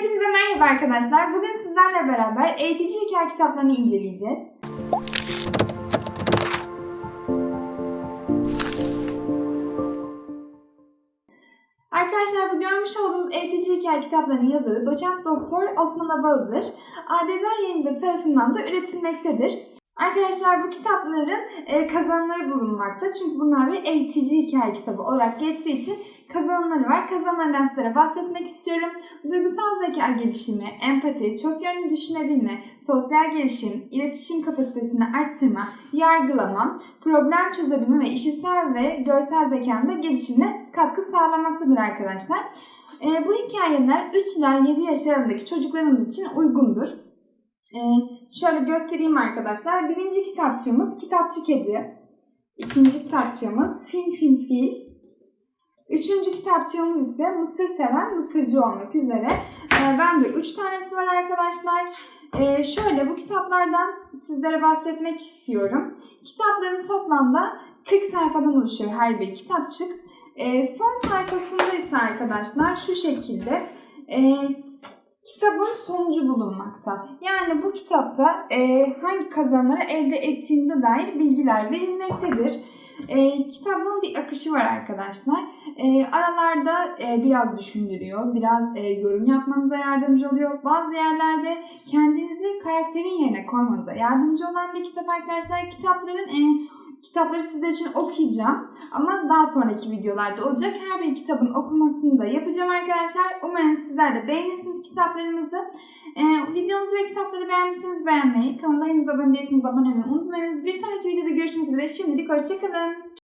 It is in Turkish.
Hepinize merhaba arkadaşlar. Bugün sizlerle beraber eğitici hikaye kitaplarını inceleyeceğiz. Arkadaşlar bu görmüş olduğunuz eğitici hikaye kitaplarının yazarı doçent doktor Osman Abalı'dır. ADD Yayıncılık tarafından da üretilmektedir. Arkadaşlar bu kitapların e, kazanımları bulunmakta. Çünkü bunlar bir eğitici hikaye kitabı olarak geçtiği için kazanımları var. Kazanımlardan sizlere bahsetmek istiyorum. Duygusal zeka gelişimi, empati, çok yönlü düşünebilme, sosyal gelişim, iletişim kapasitesini arttırma, yargılama, problem çözebilme ve işitsel ve görsel zekanın da gelişimine katkı sağlamaktadır arkadaşlar. E, bu hikayeler 3 ila 7 yaş arasındaki çocuklarımız için uygundur. E, şöyle göstereyim arkadaşlar. Birinci kitapçığımız Kitapçı Kedi. İkinci kitapçığımız Fin Fin Fil. Üçüncü kitapçığımız ise Mısır seven Mısırcı olmak üzere. Ee, ben de üç tanesi var arkadaşlar. Ee, şöyle bu kitaplardan sizlere bahsetmek istiyorum. Kitapların toplamda 40 sayfadan oluşuyor her bir kitapçık. Ee, son sayfasında ise arkadaşlar şu şekilde e, kitabın sonucu bulunmakta. Yani bu kitapta e, hangi kazanımları elde ettiğinize dair bilgiler verilmektedir. E, kitabın bir akışı var arkadaşlar. E, aralarda e, biraz düşündürüyor, biraz e, yorum yapmanıza yardımcı oluyor. Bazı yerlerde kendinizi karakterin yerine koymanıza yardımcı olan bir kitap arkadaşlar. Kitapların e, kitapları sizler için okuyacağım ama daha sonraki videolarda olacak. Her bir kitabın okumasını da yapacağım arkadaşlar. Umarım sizler de beğenirsiniz kitaplarımızı. Ee, videomuzu ve kitapları beğendiyseniz beğenmeyi, kanala henüz abone değilseniz abone olmayı unutmayınız. Bir sonraki videoda görüşmek üzere. Şimdilik hoşçakalın.